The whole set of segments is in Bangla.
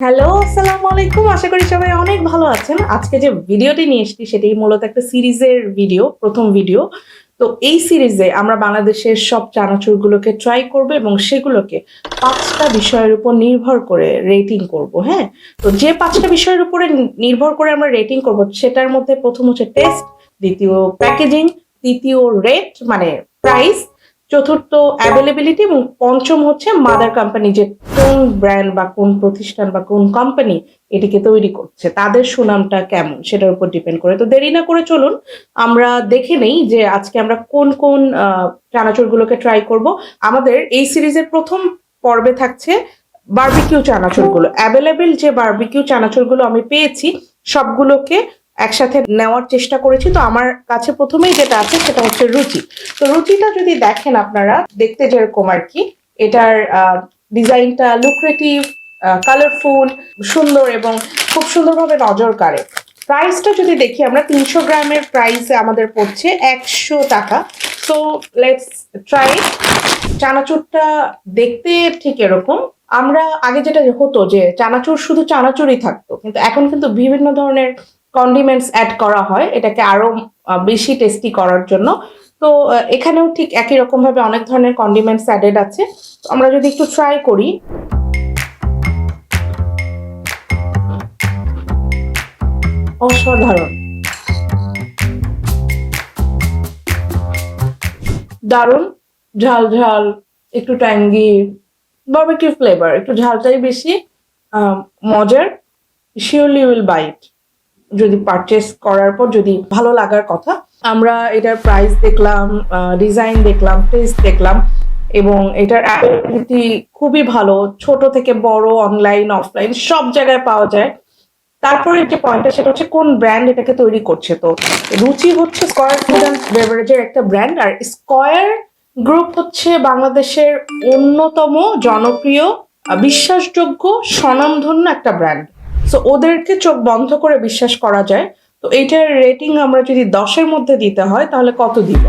হ্যালো আসসালামু আলাইকুম আশা করি সবাই অনেক ভালো আছেন। আজকে যে ভিডিওটি নিয়ে এসেছি সেটাই মূলত একটা সিরিজের ভিডিও, প্রথম ভিডিও। তো এই সিরিজে আমরা বাংলাদেশের সব চানাচুরগুলোকে ট্রাই করব এবং সেগুলোকে পাঁচটা বিষয়ের উপর নির্ভর করে রেটিং করব হ্যাঁ? তো যে পাঁচটা বিষয়ের উপরে নির্ভর করে আমরা রেটিং করব, সেটার মধ্যে প্রথম হচ্ছে টেস্ট দ্বিতীয় প্যাকেজিং তৃতীয় রেট মানে প্রাইস চতুর্থ অ্যাভেলেবিলিটি এবং পঞ্চম হচ্ছে মাদার কোম্পানি যে কোন ব্র্যান্ড বা কোন প্রতিষ্ঠান বা কোন কোম্পানি এটিকে তৈরি করছে তাদের সুনামটা কেমন সেটার উপর ডিপেন্ড করে। তো দেরি না করে চলুন আমরা দেখে নেই যে আজকে আমরা কোন কোন চানাচুরগুলোকে ট্রাই করব। আমাদের এই সিরিজের প্রথম পর্বে থাকছে বারবিকিউ চানাচুরগুলো। অ্যাভেলেবেল যে বারবিকিউ চানাচুরগুলো আমি পেয়েছি সবগুলোকে একসাথে নেওয়ার চেষ্টা করেছি। তো আমার কাছে প্রথমেই যেটা আছে সেটা হচ্ছে রুচি। তো রুচিটা যদি দেখেন আপনারা, দেখতে যেরকম আর কি, এটার ডিজাইনটা লুক্রেটিভ কালারফুল সুন্দর এবং খুব সুন্দরভাবে নজর কাড়ে প্রাইসটা যদি দেখি আমরা, তিনশো গ্রামের প্রাইসে আমাদের পড়ছে একশো টাকা। সো লেটস ট্রাই চানাচুরটা দেখতে ঠিক এরকম। আমরা, আগে যেটা হতো যে, চানাচুর শুধু চানাচুরই থাকতো, কিন্তু এখন কিন্তু বিভিন্ন ধরনের কন্ডিমেন্টস অ্যাড করা হয়, এটাকে আরও বেশি টেস্টি করার জন্য। তো এখানেও ঠিক একই রকম ভাবে অনেক ধরনের কন্ডিমেন্টস অ্যাডেড আছে। আমরা যদি একটু ট্রাই করি। অসাধারণ। দারুণ। ঝাল ঝাল, একটু ট্যাঙ্গি বারবিকিউ ফ্লেভার একটু ঝালটাই বেশি মজার শিওরলি উইল বাইট যদি পারচেস করার পর যদি ভালো লাগার কথা, আমরা এটার প্রাইস দেখলাম ডিজাইন দেখলাম টেস্ট দেখলাম এবং এটার খুবই ভালো, ছোট থেকে বড় অনলাইন অফলাইন সব জায়গায় পাওয়া যায়। তারপরে যে পয়েন্টটা সেটা হচ্ছে কোন ব্র্যান্ড এটাকে তৈরি করছে। তো রুচি হচ্ছে স্কয়ার ফুড বেভারেজের একটা ব্র্যান্ড আর স্কয়ার গ্রুপ হচ্ছে বাংলাদেশের অন্যতম জনপ্রিয় বিশ্বাসযোগ্য, স্বনামধন্য একটা ব্র্যান্ড সো ওদেরকে চোখ বন্ধ করে বিশ্বাস করা যায়। তো এইটার রেটিং আমরা যদি দশের মধ্যে দিতে হয়, তাহলে কত দিব?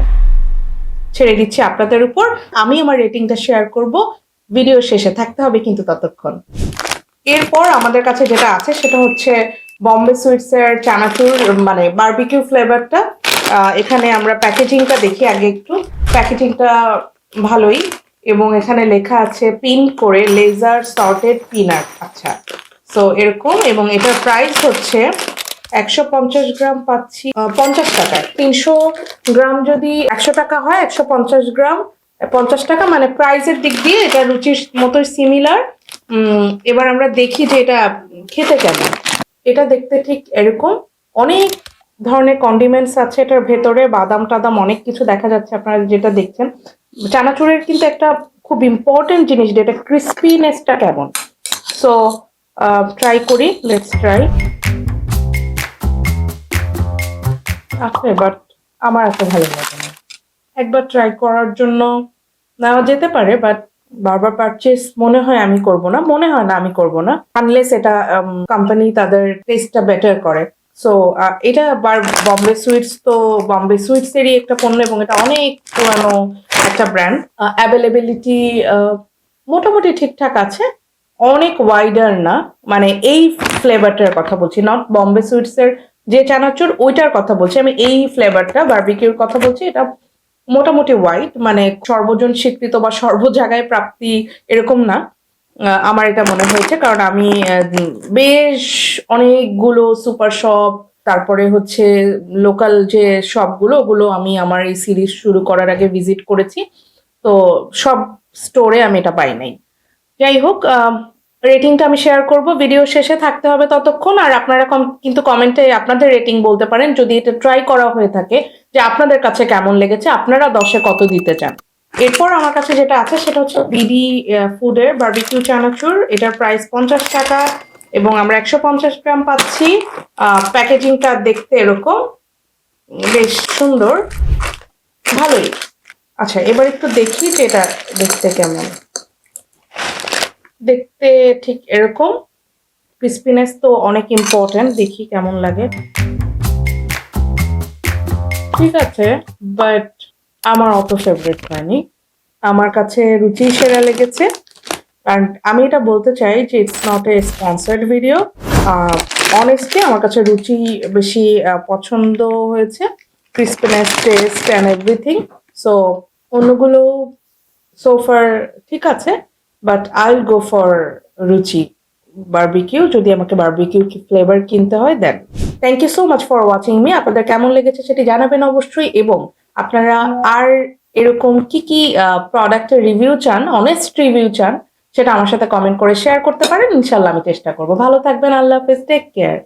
ছেড়ে দিচ্ছি আপনাদের উপর। আমি আমার রেটিংটা শেয়ার করব। ভিডিও শেষে থাকতে হবে কিন্তু ততক্ষণ। এরপর আমাদের কাছে যেটা আছে, সেটা হচ্ছে বম্বে সুইটস এর চানাচুর মানে বারবিকিউ ফ্লেভারটা এখানে আমরা প্যাকেজিংটা দেখি আগে একটু। প্যাকেজিংটা ভালোই। এবং এখানে লেখা আছে পিন করে লেজার সর্টেড পিনাট আচ্ছা। সো এরকম, এবং এটার প্রাইস হচ্ছে একশো পঞ্চাশ গ্রাম পাচ্ছি পঞ্চাশ টাকায়। তিনশো গ্রাম যদি একশো টাকা হয়, একশো পঞ্চাশ গ্রাম পঞ্চাশ টাকা মানে প্রাইসের দিক দিয়ে এটা রুচির মতোই সিমিলার এবার আমরা দেখি যে এটা খেতে কেমন। এটা দেখতে ঠিক এরকম। অনেক ধরনের কন্ডিমেন্টস আছে এটার ভেতরে, বাদাম টাদাম অনেক কিছু দেখা যাচ্ছে আপনারা যেটা দেখছেন। চানাচুরের কিন্তু একটা খুব ইম্পর্টেন্ট জিনিস যেটা ক্রিস্পিনেসটা কেমন। সো ট্রাই করি লেটস ট্রাই আছে বাট আমার এত ভালো লাগে না। একবার ট্রাই করার জন্য নেওয়া যেতে পারে বাট বারবার পারচেস মনে হয় আমি করব না, মনে হয় না আমি করব না আনলেস এটা কোম্পানি তাদের টেস্টটা বেটার করে। সো এটা বার বম্বে সুইটস তো বম্বে সুইটস এরই একটা পণ্য এবং এটা অনেক পুরানো একটা ব্র্যান্ড অ্যাভেলেবিলিটি মোটামুটি ঠিকঠাক আছে অনেক ওয়াইডার না। মানে এই ফ্লেভারটার কথা বলছি নট বম্বে সুইটস এর যে চানাচুর, ওইটার কথা বলছি। আমি এই ফ্লেভারটা বার্বিকিউর কথা বলছি, এটা মোটামুটি হোয়াইট মানে সর্বজন স্বীকৃত বা সর্ব জায়গায় প্রাপ্তি এরকম না। আমার এটা মনে হয়েছে, কারণ আমি বেশ অনেকগুলো সুপার শপ তারপরে হচ্ছে লোকাল যে শপগুলো ওগুলো আমি আমার এই সিরিজ শুরু করার আগে ভিজিট করেছি। তো সব স্টোরে আমি এটা পাই নাই। যাই হোক রেটিংটা আমি শেয়ার করব। ভিডিও শেষে থাকতে হবে ততক্ষণ। আর আপনারা কিন্তু কমেন্টে আপনাদের রেটিং বলতে পারেন, যদি এটা ট্রাই করা হয়ে থাকে যে আপনাদের কাছে কেমন লেগেছে, আপনারা দশে কত দিতে চান? এরপর আমার কাছে যেটা আছে, সেটা হচ্ছে বিডি ফুডের বারবিকিউ চানাচুর। এটার প্রাইস পঞ্চাশ টাকা এবং আমরা একশো পঞ্চাশ গ্রাম পাচ্ছি। প্যাকেজিংটা দেখতে এরকম। বেশ সুন্দর। ভালোই। আচ্ছা এবার একটু দেখি যে এটা দেখতে কেমন। দেখতে ঠিক এরকম। ক্রিস্পিনেস তো অনেক ইম্পর্টেন্ট দেখি কেমন লাগে। ঠিক আছে বাট আমার অত ফেভারিট হয়নি। আমার কাছে রুচি সেরা লেগেছে। কারণ আমি এটা বলতে চাই যে it's not a sponsored video honestly আমার কাছে রুচি বেশি পছন্দ হয়েছে। Crispiness taste and everything so অন্যগুলো সোফার ঠিক আছে। But I go for Ruchi barbecue যদি আমাকে বার্বিকিউ ফ্লেভার কিনতে হয় then thank you so much for watching me আপনাদের কেমন লেগেছে সেটি জানাবেন অবশ্যই। এবং আপনারা আর এরকম কি কি প্রোডাক্টের রিভিউ চান অনেস্ট রিভিউ চান, সেটা আমার সাথে কমেন্ট করে শেয়ার করতে পারেন। ইনশাল্লাহ আমি চেষ্টা করব। ভালো থাকবেন। আল্লাহ হাফেজ। Take care